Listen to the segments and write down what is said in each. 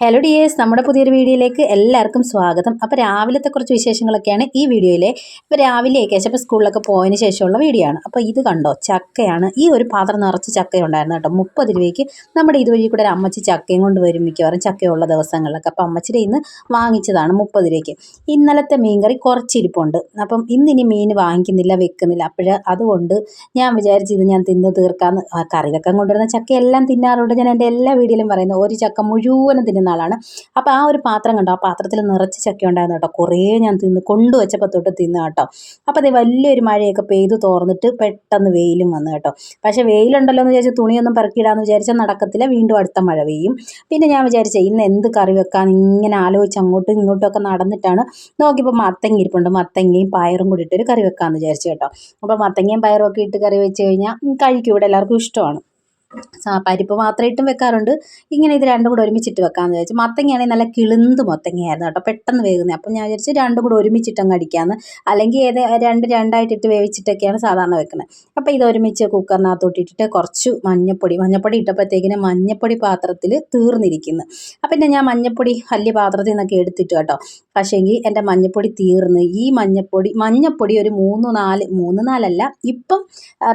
Hello dears നമ്മുടെ പുതിയൊരു വീഡിയോയിലേക്ക് എല്ലാവർക്കും സ്വാഗതം. അപ്പോൾ രാവിലത്തെ കുറച്ച് വിശേഷങ്ങളൊക്കെയാണ് ഈ വീഡിയോയിലെ. ഇപ്പോൾ രാവിലെ കേശപ്പ സ്കൂളിലൊക്കെ പോയതിന് ശേഷമുള്ള വീഡിയോ ആണ്. അപ്പോൾ ഇത് കണ്ടോ? ചക്കയാണ്. ഈ ഒരു പാത്രം നിറച്ച് ചക്ക ഉണ്ടായിരുന്നു കേട്ടോ. മുപ്പത് രൂപയ്ക്ക് നമ്മുടെ ഇതുവഴി കൂടെ ഒരു അമ്മച്ചി ചക്കയും കൊണ്ട് വരും മിക്കവാറും ചക്കയുള്ള ദിവസങ്ങളിലൊക്കെ. അപ്പോൾ അമ്മച്ചിയുടെ ഇന്ന് വാങ്ങിച്ചതാണ് മുപ്പത് രൂപയ്ക്ക്. ഇന്നലത്തെ മീൻകറി കുറച്ചിരിപ്പുണ്ട് അപ്പം ഇന്നിനി മീൻ വാങ്ങിക്കുന്നില്ല വെക്കുന്നില്ല. അപ്പോൾ അതുകൊണ്ട് ഞാൻ വിചാരിച്ചു ഇത് ഞാൻ തിന്ന് തീർക്കാമെന്ന് കറി വെക്കാൻ കൊണ്ടുവരുന്ന ചക്കയെല്ലാം തിന്നാറുണ്ട്. ഞാൻ എന്റെ എല്ലാ വീഡിയോയിലും പറയുന്നത് ഒരു ചക്ക മുഴുവനും തിന്നുന്ന ആളാണ് അപ്പോൾ ആ ഒരു പാത്രം കണ്ടോ? ആ പാത്രത്തിൽ നിറച്ച് ചക്ക ഉണ്ടായിരുന്നു കേട്ടോ. കുറേ ഞാൻ തിന്ന് കൊണ്ടുവച്ചപ്പോൾ തൊട്ട് തിന്നു കേട്ടോ. അപ്പോൾ അതേ വലിയൊരു മഴയൊക്കെ പെയ്തു തോർന്നിട്ട് പെട്ടെന്ന് വെയിലും വന്നു കേട്ടോ. പക്ഷേ വെയിലുണ്ടല്ലോ എന്ന് വിചാരിച്ച് തുണിയൊന്നും പറക്കിയിടാന്ന് വിചാരിച്ചാൽ നടക്കത്തില്ല. വീണ്ടും അടുത്ത മഴ പെയ്യും. പിന്നെ ഞാൻ വിചാരിച്ചേ ഇന്ന് എന്ത് കറി വെക്കാൻ ഇങ്ങനെ ആലോചിച്ച് അങ്ങോട്ടും ഇങ്ങോട്ടും ഒക്കെ നടന്നിട്ടാണ്. നോക്കിയപ്പോൾ മത്തങ്ങ ഇരിപ്പുണ്ട്. മത്തങ്ങയും പയറും കൂടി ഇട്ടൊരു കറി വെക്കാമെന്ന് വിചാരിച്ചു കേട്ടോ. അപ്പോൾ മത്തങ്ങയും പയറും ഒക്കെ ഇട്ട് കറി വെച്ച് കഴിഞ്ഞാൽ കഴിക്കും. ഇവിടെ എല്ലാവർക്കും ഇഷ്ടമാണ്. പരിപ്പ് മാത്രം ഇട്ടും വെക്കാറുണ്ട്. ഇങ്ങനെ ഇത് രണ്ടും കൂടെ ഒരുമിച്ചിട്ട് വെക്കാമെന്ന് വിചാരിച്ചു. മത്തങ്ങയാണെങ്കിൽ നല്ല കിളുന്ത് മത്തങ്ങയായിരുന്നു കേട്ടോ പെട്ടെന്ന് വേകുന്നത് അപ്പം ഞാൻ വിചാരിച്ചു രണ്ടും കൂടെ ഒരുമിച്ചിട്ടങ്ങ് അടിക്കാമെന്ന് അല്ലെങ്കിൽ ഏത് രണ്ട് രണ്ടായിട്ടിട്ട് വേവിച്ചിട്ടൊക്കെയാണ് സാധാരണ വെക്കുന്നത്. അപ്പോൾ ഇത് ഒരുമിച്ച് കുക്കറിനകത്തോട്ട് ഇട്ടിട്ട് കുറച്ച് മഞ്ഞപ്പൊടി മഞ്ഞപ്പൊടി ഇട്ടപ്പോഴത്തേക്കിന് മഞ്ഞപ്പൊടി പാത്രത്തിൽ തീർന്നിരിക്കുന്നു. അപ്പം പിന്നെ ഞാൻ മഞ്ഞപ്പൊടി വലിയ പാത്രത്തിൽ നിന്നൊക്കെ എടുത്തിട്ട് കേട്ടോ. പക്ഷേങ്കിൽ എന്റെ മഞ്ഞപ്പൊടി തീർന്ന്. ഈ മഞ്ഞപ്പൊടി മഞ്ഞപ്പൊടി ഒരു മൂന്ന് നാല് മൂന്ന് നാലല്ല ഇപ്പം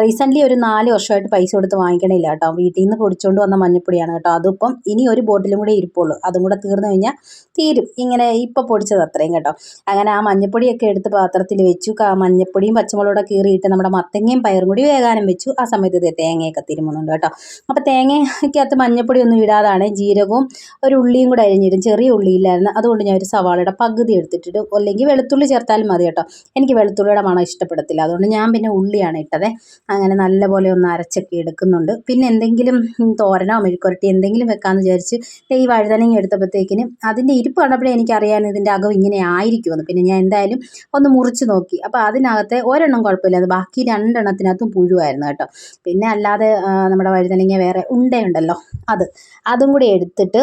റീസെന്റ്ലി ഒരു നാല് വർഷമായിട്ട് പൈസ കൊടുത്ത് വാങ്ങിക്കണില്ല കേട്ടോ. വീട്ടിൽ നിന്ന് പൊടിച്ചുകൊണ്ട് വന്ന മഞ്ഞപ്പൊടിയാണ് കേട്ടോ. അതിപ്പം ഇനി ഒരു ബോട്ടിലും കൂടെ ഇരിപ്പുള്ളൂ. അതും കൂടെ തീർന്നു കഴിഞ്ഞാൽ തീരും. ഇങ്ങനെ ഇപ്പം പൊടിച്ചത് അത്രയും കേട്ടോ. അങ്ങനെ ആ മഞ്ഞപ്പൊടിയൊക്കെ എടുത്ത് പാത്രത്തിൽ വെച്ചു. മഞ്ഞപ്പൊടിയും പച്ചമുളകൂടെ കീറിയിട്ട് നമ്മുടെ മത്തങ്ങയും പയറും കൂടി വേകാനും വെച്ചു. ആ സമയത്ത് തേങ്ങയൊക്കെ തിരുമുന്നുണ്ട് കേട്ടോ. അപ്പോൾ തേങ്ങയ്ക്കകത്ത് മഞ്ഞപ്പൊടി ഒന്നും ഇടാതാണ്. ജീരകവും ഒരു ഉള്ളിയും കൂടെ അരിഞ്ഞിടും. ചെറിയ ഉള്ളിയില്ലായിരുന്നു അതുകൊണ്ട് ഞാൻ ഒരു സവാളയുടെ പകുതി എടുത്തിട്ടിട്ട് അല്ലെങ്കിൽ വെളുത്തുള്ളി ചേർത്താലും മതി കേട്ടോ. എനിക്ക് വെളുത്തുള്ളിയുടെ മണം ഇഷ്ടപ്പെടത്തില്ല. അതുകൊണ്ട് ഞാൻ പിന്നെ ഉള്ളിയാണ് ഇട്ടത്. അങ്ങനെ നല്ലപോലെ ഒന്ന് അരച്ചൊക്കെ എടുക്കുന്നുണ്ട്. പിന്നെ എന്തെങ്കിലും തോരനോ മെഴുക്കുരട്ടി എന്തെങ്കിലും വെക്കാമെന്ന് വിചാരിച്ച് ഈ വഴുതനങ്ങ എടുത്തപ്പോഴത്തേക്കിന് അതിന്റെ ഇരിപ്പ് കണ്ടപ്പോഴേ എനിക്കറിയാൻ ഇതിന്റെ അകം ഇങ്ങനെ ആയിരിക്കുമെന്ന്. പിന്നെ ഞാൻ എന്തായാലും ഒന്ന് മുറിച്ച് നോക്കി. അപ്പോൾ അതിനകത്തെ ഒരെണ്ണം കുഴപ്പമില്ല. അത് ബാക്കി രണ്ടെണ്ണത്തിനകത്തും പുഴുവായിരുന്നു കേട്ടോ. പിന്നെ അല്ലാതെ നമ്മുടെ വഴുതനങ്ങ വേറെ ഉണ്ടയുണ്ടല്ലോ അത്. അതും കൂടി എടുത്തിട്ട്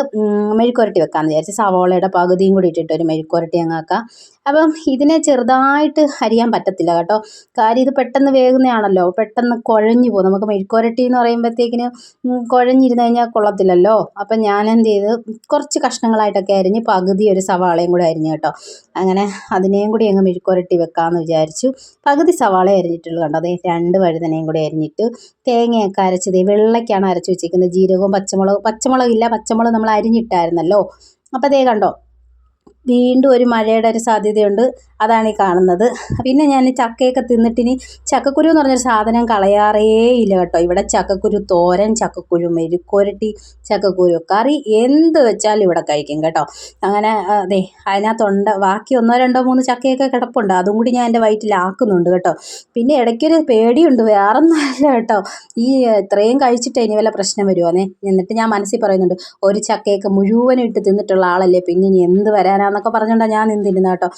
മെഴുക്കുരട്ടി വെക്കാമെന്ന് വിചാരിച്ച് സവോളയുടെ പകുതിയും കൂടി ഇട്ടിട്ട് ഒരു മെഴുക്കുരട്ടി അങ്ങ് ആക്കാം. അപ്പം ഇതിനെ ചെറുതായിട്ട് അരിയാൻ പറ്റത്തില്ല കേട്ടോ. കാര്യം ഇത് പെട്ടെന്ന് വേകുന്നതാണല്ലോ. പെട്ടെന്ന് കുഴഞ്ഞു പോകും. നമുക്ക് മെഴുക്കുരട്ടി എന്ന് പറയുമ്പോഴത്തേക്കിന് ഉം, കുഴഞ്ഞിരുന്ന് കഴിഞ്ഞാൽ കൊള്ളത്തില്ലല്ലോ. അപ്പം ഞാൻ എന്ത് ചെയ്ത് കുറച്ച് കഷ്ണങ്ങളായിട്ടൊക്കെ അരിഞ്ഞ് പകുതി ഒരു സവാളയും കൂടെ അരിഞ്ഞു കേട്ടോ. അങ്ങനെ അതിനെയും കൂടി അങ്ങ് മെഴുക്കുരട്ടി വെക്കാമെന്ന് വിചാരിച്ചു. പകുതി സവാള അരിഞ്ഞിട്ടുള്ളൂ കണ്ടോ? അതേ രണ്ട് വഴുതനയും കൂടി അരിഞ്ഞിട്ട് തേങ്ങയൊക്കെ അരച്ചത് വെള്ളയ്ക്കാണ് അരച്ച് വെച്ചിരിക്കുന്നത് ജീരകവും പച്ചമുളകും പച്ചമുളകില്ല പച്ചമുളക് നമ്മൾ അരിഞ്ഞിട്ടായിരുന്നല്ലോ. അപ്പോൾ അതേ കണ്ടോ? വീണ്ടും ഒരു മഴയുടെ ഒരു സാധ്യതയുണ്ട്. അതാണ് ഈ കാണുന്നത്. പിന്നെ ഞാൻ ചക്കയൊക്കെ തിന്നിട്ടിനി ചക്കക്കുരു എന്ന് പറഞ്ഞൊരു സാധനം കളയാറേ ഇല്ല കേട്ടോ. ഇവിടെ ചക്കക്കുരു തോരൻ ചക്കക്കുരു മെഴുക്കുരട്ടി ചക്കക്കുരു കറി എന്ത് വെച്ചാലും ഇവിടെ കഴിക്കും കേട്ടോ. അങ്ങനെ അതെ അതിനകത്തുണ്ട് ബാക്കി ഒന്നോ രണ്ടോ മൂന്ന് ചക്കയൊക്കെ കിടപ്പുണ്ട്. അതും കൂടി ഞാൻ എന്റെ വയറ്റിലാക്കുന്നുണ്ട് കേട്ടോ. പിന്നെ ഇടയ്ക്കൊരു പേടിയുണ്ട്. വേറൊന്നുമല്ല കേട്ടോ. ഈ ഇത്രയും കഴിച്ചിട്ട് ഇനി വല്ല പ്രശ്നം വരുമോന്നേ എന്നിട്ട് ഞാൻ മനസ്സിൽ പറയുന്നുണ്ട് ഒരു ചക്കയൊക്കെ മുഴുവനും ഇട്ട് തിന്നിട്ടുള്ള ആളല്ലേ? പിന്നെ ഇനി എന്ത് വരാനാന്നൊക്കെ പറഞ്ഞുകൊണ്ടാണ് ഞാൻ നിന്നിരുന്നത് കേട്ടോ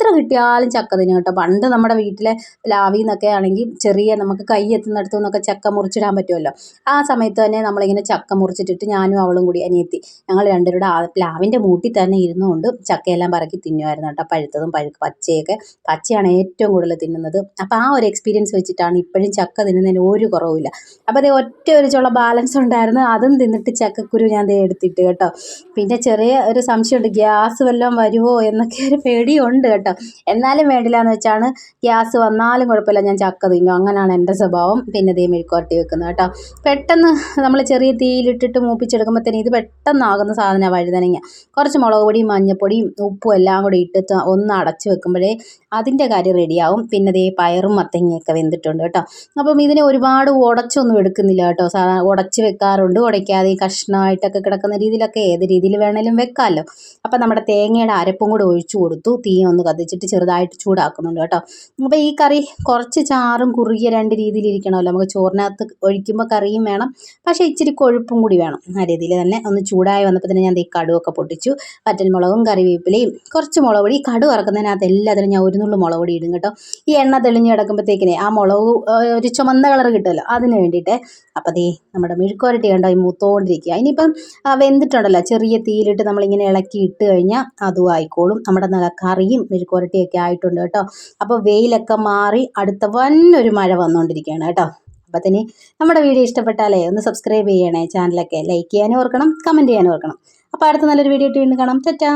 എത്ര കിട്ടിയാലും ചക്ക തിന്നും കേട്ടോ. പണ്ട് നമ്മുടെ വീട്ടിലെ പ്ലാവിൽ നിന്നൊക്കെ ആണെങ്കിൽ ചെറിയ നമുക്ക് കൈ എത്തുന്നിടത്തു നിന്നൊക്കെ ചക്ക മുറിച്ചിടാൻ പറ്റുമല്ലോ. ആ സമയത്ത് തന്നെ നമ്മളിങ്ങനെ ചക്ക മുറിച്ചിട്ടിട്ട് ഞാനും അവളും കൂടി അനിയത്തി ഞങ്ങൾ രണ്ടുപേരുടെ ആ പ്ലാവിന്റെ മൂട്ടിൽ തന്നെ ഇരുന്നുകൊണ്ട് ചക്കയെല്ലാം പറക്കി തിന്നുമായിരുന്നു കേട്ടോ. പഴുത്തതും പഴുക്ക് പച്ചയൊക്കെ. പച്ചയാണ് ഏറ്റവും കൂടുതൽ തിന്നുന്നത്. അപ്പോൾ ആ ഒരു എക്സ്പീരിയൻസ് വെച്ചിട്ടാണ് ഇപ്പോഴും ചക്ക തിന്നുന്നതിന് ഒരു കുറവില്ല അപ്പോൾ അതേ ഒറ്റ ഒരു ചുള്ള ബാലൻസ് ഉണ്ടായിരുന്നു. അതും തിന്നിട്ട് ചക്കക്കുരു ഞാൻ ദേ എടുത്തിട്ട് കേട്ടോ. പിന്നെ ചെറിയ ഒരു സംശയമുണ്ട്. ഗ്യാസ് വല്ലതും വരുമോ എന്നൊക്കെ ഒരു പേടിയുണ്ട് കേട്ടോ. എന്നാലും വേണ്ടില്ല എന്ന് വെച്ചാണ് ഗ്യാസ് വന്നാലും കുഴപ്പമില്ല ഞാൻ ചക്ക തിന്നും. അങ്ങനെയാണ് എന്റെ സ്വഭാവം. പിന്നെ ദേ മെഴുക്കുവരട്ടി വെക്കുന്നത് കേട്ടോ. പെട്ടെന്ന് നമ്മൾ ചെറിയ തീയിലിട്ടിട്ട് മൂപ്പിച്ചെടുക്കുമ്പോഴത്തേന് ഇത് പെട്ടെന്നാകുന്ന സാധനമാണ് വഴുതനങ്ങ. കുറച്ച് മുളക് പൊടിയും മഞ്ഞപ്പൊടിയും ഉപ്പും എല്ലാം കൂടി ഇട്ട് ഒന്ന് അടച്ച് വെക്കുമ്പോഴേ അതിന്റെ കാര്യം റെഡിയാവും. പിന്നെ ദേ പയറും മത്തങ്ങയൊക്കെ വെന്തിട്ടുണ്ട് കേട്ടോ. അപ്പം ഇതിനെ ഒരുപാട് ഉടച്ചൊന്നും എടുക്കുന്നില്ല കേട്ടോ. സാധാരണ ഉടച്ച് വെക്കാറുണ്ട്. ഉടയ്ക്കാതെ കഷ്ണമായിട്ടൊക്കെ കിടക്കുന്ന രീതിയിലൊക്കെ ഏത് രീതിയിൽ വേണേലും വെക്കാമല്ലോ. അപ്പം നമ്മുടെ തേങ്ങയുടെ അരപ്പും കൂടി ഒഴിച്ചു കൊടുത്തു. തീ ഒന്ന് കത്തിച്ചിട്ട് ചെറുതായിട്ട് ചൂടാക്കുന്നുണ്ട് കേട്ടോ. അപ്പോൾ ഈ കറി കുറച്ച് ചാറും കുറുകിയ രണ്ട് രീതിയിൽ ഇരിക്കണമല്ലോ നമുക്ക് ചോറിനകത്ത് ഒഴിക്കുമ്പോൾ കറിയും വേണം. പക്ഷേ ഇച്ചിരി കൊഴുപ്പും കൂടി വേണം. ആ രീതിയിൽ തന്നെ ഒന്ന് ചൂടായി വന്നപ്പോൾ തന്നെ ഞാൻ ഈ കടുവൊക്കെ പൊട്ടിച്ചു. വറ്റൽമുളകും കറിവേപ്പിലയും കുറച്ച് മുളക് പൊടി. ഈ കടുവ ഇറക്കുന്നതിനകത്ത് എല്ലാത്തിനും ഞാൻ ഒരു മുളക് പൊടി ഇടും കേട്ടോ. ഈ എണ്ണ തെളിഞ്ഞ് കിടക്കുമ്പോഴത്തേക്കിനെ ആ മുളക് ഒരു ചുമന്ന കളർ കിട്ടുമല്ലോ. അതിന് വേണ്ടിയിട്ട് അപ്പോൾ ദേ നമ്മുടെ മെഴുക്കുരട്ടി കണ്ടോ ഈ മൂത്തോണ്ടിരിക്കുക. ഇനിയിപ്പം വെന്തിട്ടുണ്ടല്ലോ. ചെറിയ തീയിലിട്ട് നമ്മളിങ്ങനെ ഇളക്കി ഇട്ട് കഴിഞ്ഞാൽ അതും ആയിക്കോളും. നമ്മുടെ നല്ല കറിയും മെഴുക്കുവരട്ടിയൊക്കെ ആയിട്ടുണ്ട് കേട്ടോ. അപ്പോൾ വെയിലൊക്കെ മാറി അടുത്ത വന്നൊരു മഴ വന്നുകൊണ്ടിരിക്കുകയാണ് കേട്ടോ. അപ്പം തന്നെ നമ്മുടെ വീഡിയോ ഇഷ്ടപ്പെട്ടാലേ ഒന്ന് സബ്സ്ക്രൈബ് ചെയ്യണേ. ചാനലൊക്കെ ലൈക്ക് ചെയ്യാനും ഓർക്കണം കമന്റ് ചെയ്യാനും ഓർക്കണം. അപ്പോൾ അടുത്ത നല്ലൊരു വീഡിയോ ഇട്ട് വീണ്ടും കാണാം. ചറ്റാ